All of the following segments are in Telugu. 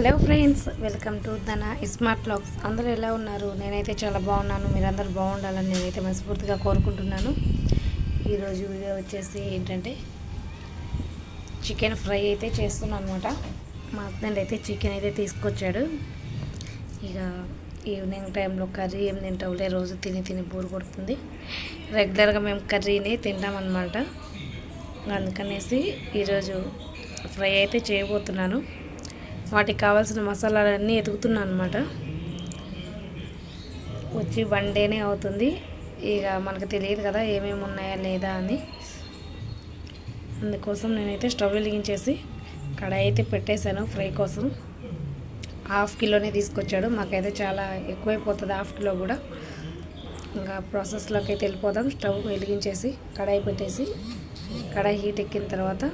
Hello friends welcome to Dhana smart blogs అందరూ ఎలా ఉన్నారు? నేనైతే చాలా బాగున్నాను. మీరందరూ బాగుండాలని నేనైతే మనస్ఫూర్తిగా కోరుకుంటున్నాను. ఈరోజు వీడియో వచ్చేసి ఏంటంటే చికెన్ ఫ్రై అయితే చేస్తున్నాను అనమాట మా హస్బెండ్ అయితే చికెన్ అయితే తీసుకొచ్చాడు. ఇక ఈవినింగ్ టైంలో కర్రీ ఏం తింటావులే రోజు తిని తిని బోరు కొడుతుంది. రెగ్యులర్గా మేము కర్రీని తింటామన్నమాట అందుకనేసి ఈరోజు ఫ్రై అయితే చేయబోతున్నాను. వాటికి కావాల్సిన మసాలాలన్నీ ఎదుగుతున్నాను అనమాట వచ్చి వన్ డేనే అవుతుంది. ఇక మనకు తెలియదు కదా ఏమేమి ఉన్నాయా లేదా అని. అందుకోసం నేనైతే స్టవ్ వెలిగించేసి కడాయి అయితే పెట్టేశాను ఫ్రై కోసం. హాఫ్ కిలోనే తీసుకొచ్చాడు. మాకైతే చాలా ఎక్కువైపోతుంది హాఫ్ కిలో కూడా. ఇంకా ప్రాసెస్లోకి అయితే వెళ్ళిపోదాం. స్టవ్ వెలిగించేసి కడాయి పెట్టేసి కడాయి హీట్ ఎక్కిన తర్వాత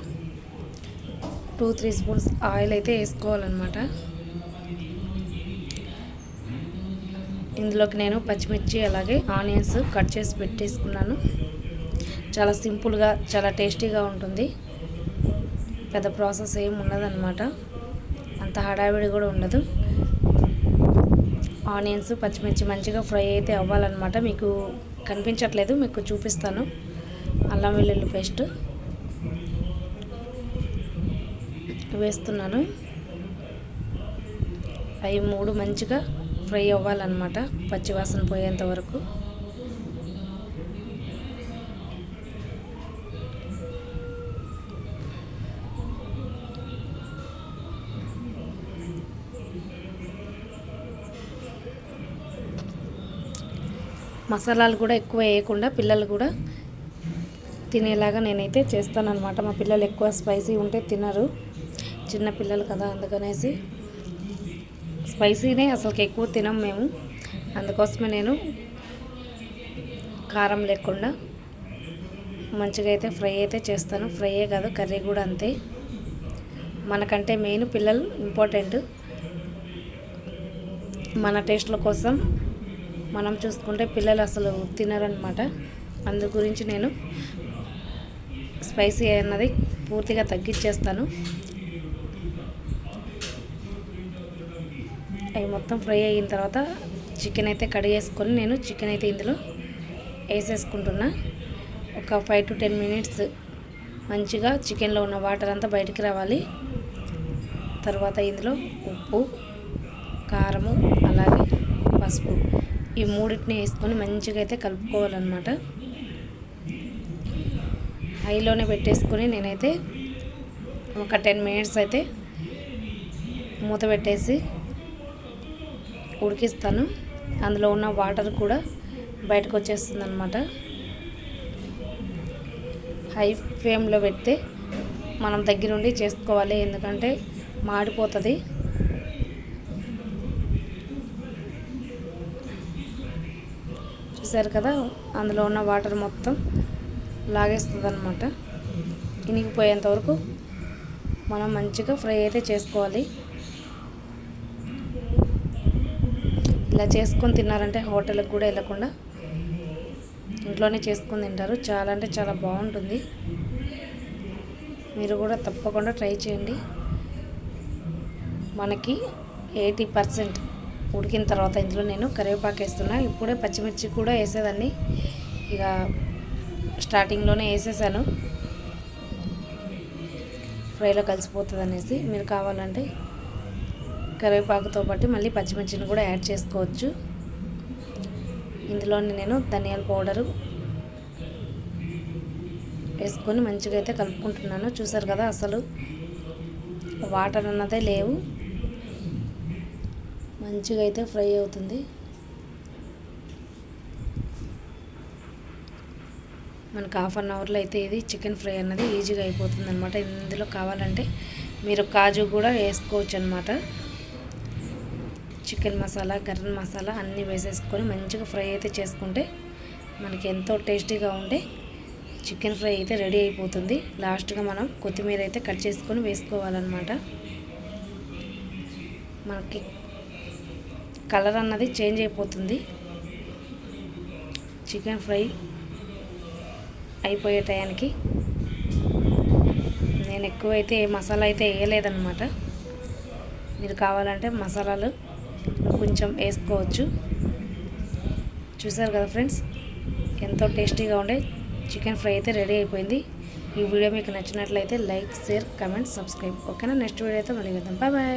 టూ త్రీ స్పూన్స్ ఆయిల్ అయితే వేసుకోవాలన్నమాట. ఇందులోకి నేను పచ్చిమిర్చి అలాగే ఆనియన్స్ కట్ చేసి పెట్టేసుకున్నాను. చాలా సింపుల్గా చాలా టేస్టీగా ఉంటుంది. పెద్ద ప్రాసెస్ ఏం ఉండదన్నమాట. అంత హడావిడి కూడా ఉండదు. ఆనియన్స్ పచ్చిమిర్చి మంచిగా ఫ్రై అయితే అవ్వాలన్నమాట. మీకు కనిపించట్లేదు మీకు చూపిస్తాను. అల్లం వెల్లుల్లి పేస్ట్. వేస్తున్నాను. అవి మూడు మంచిగా ఫ్రై అవ్వాలన్నమాట పచ్చివాసన పోయేంత వరకు. మసాలాలు కూడా ఎక్కువ వేయకుండా పిల్లలు కూడా తినేలాగా నేనైతే చేస్తానన్నమాట. మా పిల్లలు ఎక్కువ స్పైసీ ఉంటే తినరు. చిన్న పిల్లలు కదా అందుకనేసి స్పైసీనే అసలుకి ఎక్కువ తినం మేము. అందుకోసమే నేను కారం లేకుండా మంచిగా అయితే ఫ్రై అయితే చేస్తాను. ఫ్రైయే కాదు కర్రీ కూడా అంతే. మనకంటే మెయిన్ పిల్లలు ఇంపార్టెంట్. మన టేస్ట్ల కోసం మనం చూసుకుంటే పిల్లలు అసలు తినరనమాట అందు గురించి నేను స్పైసీ అన్నది పూర్తిగా తగ్గించేస్తాను. అవి మొత్తం ఫ్రై అయిన తర్వాత చికెన్ అయితే కడిగేసుకొని నేను చికెన్ అయితే ఇందులో వేసేసుకుంటున్నా. ఒక ఫైవ్ టు టెన్ మినిట్స్ మంచిగా చికెన్లో ఉన్న వాటర్ అంతా బయటికి రావాలి. తర్వాత ఇందులో ఉప్పు కారము అలాగే పసుపు ఈ మూడింటిని వేసుకొని మంచిగా అయితే కలుపుకోవాలన్నమాట. హైలోనే పెట్టేసుకొని నేనైతే ఒక టెన్ మినిట్స్ అయితే మూత పెట్టేసి ఉడికిస్తాను. అందులో ఉన్న వాటర్ కూడా బయటకు వచ్చేస్తుంది అనమాట హై ఫ్లేమ్లో పెడితే మనం దగ్గరుండి చేసుకోవాలి. ఎందుకంటే మాడిపోతుంది. చూసారు కదా? అందులో ఉన్న వాటర్ మొత్తం లాగేస్తుంది అనమాట ఇనిగిపోయేంత వరకు మనం మంచిగా ఫ్రై అయితే చేసుకోవాలి. ఇలా చేసుకొని తిన్నారంటే హోటల్కి కూడా వెళ్ళకుండా ఇంట్లోనే చేసుకొని తింటారు. చాలా అంటే చాలా బాగుంటుంది. మీరు కూడా తప్పకుండా ట్రై చేయండి. మనకి ఎయిటీ పర్సెంట్ ఉడికిన తర్వాత ఇందులో నేను కరివేపాకు వేస్తున్నా. ఇప్పుడే పచ్చిమిర్చి కూడా వేసేదాన్ని. ఇక స్టార్టింగ్లోనే వేసేసాను. ఫ్రైలో కలిసిపోతుంది అనేసి మీరు కావాలంటే కరివేపాకుతో పాటు మళ్ళీ పచ్చిమిర్చిని కూడా యాడ్ చేసుకోవచ్చు. ఇందులో నేను ధనియాల పౌడరు వేసుకొని మంచిగా అయితే కలుపుకుంటున్నాను. చూసారు కదా అసలు వాటర్ అన్నదే లేవు. మంచిగా అయితే ఫ్రై అవుతుంది. మనకు హాఫ్ అన్ అవర్లో అయితే ఇది చికెన్ ఫ్రై అన్నది ఈజీగా అయిపోతుంది అనమాట ఇందులో కావాలంటే మీరు కాజు కూడా వేసుకోవచ్చు అనమాట చికెన్ మసాలా గరం మసాలా అన్నీ వేసేసుకొని మంచిగా ఫ్రై అయితే చేసుకుంటే మనకి ఎంతో టేస్టీగా ఉండే చికెన్ ఫ్రై అయితే రెడీ అయిపోతుంది. లాస్ట్గా మనం కొత్తిమీర అయితే కట్ చేసుకొని వేసుకోవాలన్నమాట. మనకి కలర్ అన్నది చేంజ్ అయిపోతుంది. చికెన్ ఫ్రై అయిపోయే టయానికి నేను ఎక్కువైతే మసాలా అయితే వేయలేదన్నమాట. మీరు కావాలంటే మసాలాలు కొంచెం వేసుకోవచ్చు. చూసారు కదా ఫ్రెండ్స్? ఎంతో టేస్టీగా ఉండే చికెన్ ఫ్రై అయితే రెడీ అయిపోయింది. ఈ వీడియో మీకు నచ్చినట్లయితే లైక్ షేర్ కమెంట్ సబ్స్క్రైబ్. ఓకేనా? నెక్స్ట్ వీడియో అయితే మళ్ళీ వెళ్దాం బాయ్ బాయ్.